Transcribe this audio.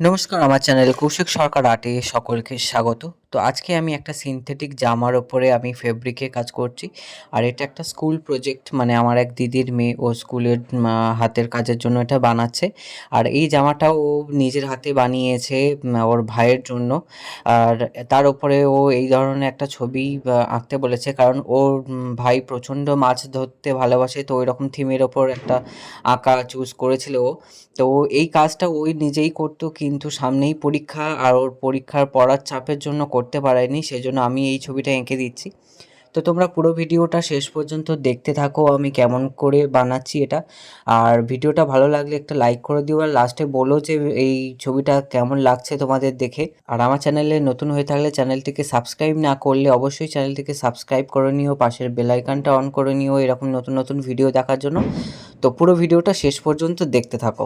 নমস্কার আমার চ্যানেল কৌশিক সরকার আটে সকলকে স্বাগত। তো আজকে আমি একটা সিনথেটিক জামার ওপরে আমি ফেব্রিকে কাজ করছি। আর এটা একটা স্কুল প্রজেক্ট মানে আমার এক দিদির মেয়ে, ও স্কুলের হাতের কাজের জন্য এটা বানাচ্ছে। আর এই জামাটা ও নিজের হাতে বানিয়েছে ওর ভাইয়ের জন্য। আর তার ওপরে ও এই ধরনের একটা ছবি আঁকতে বলেছে। কারণ ওর ভাই প্রচণ্ড মাছ ধরতে ভালোবাসে, তো ওই রকম থিমের ওপর একটা আঁকা চুজ করেছিল ও। তো এই কাজটা ওই নিজেই করতো, কিন্তু সামনেই পরীক্ষা, আর ওর পরীক্ষার পড়ার চাপের জন্য করতে পারেনি সেজন্য আমি এই ছবিটা এঁকে দিচ্ছি। তো তোমরা পুরো ভিডিওটা শেষ পর্যন্ত দেখতে থাকো, আমি কেমন করে বানাচ্ছি এটা। আর ভিডিওটা ভালো লাগলে একটা লাইক করে দিও, আর লাস্টে বলো যে এই ছবিটা কেমন লাগছে তোমাদের দেখে। আর আমার চ্যানেলে নতুন হয়ে থাকলে চ্যানেলটিকে সাবস্ক্রাইব না করলে অবশ্যই চ্যানেলটিকে সাবস্ক্রাইব করে নিও, পাশের বেলাইকানটা অন করে নিও, এরকম নতুন নতুন ভিডিও দেখার জন্য। তো পুরো ভিডিওটা শেষ পর্যন্ত দেখতে থাকো।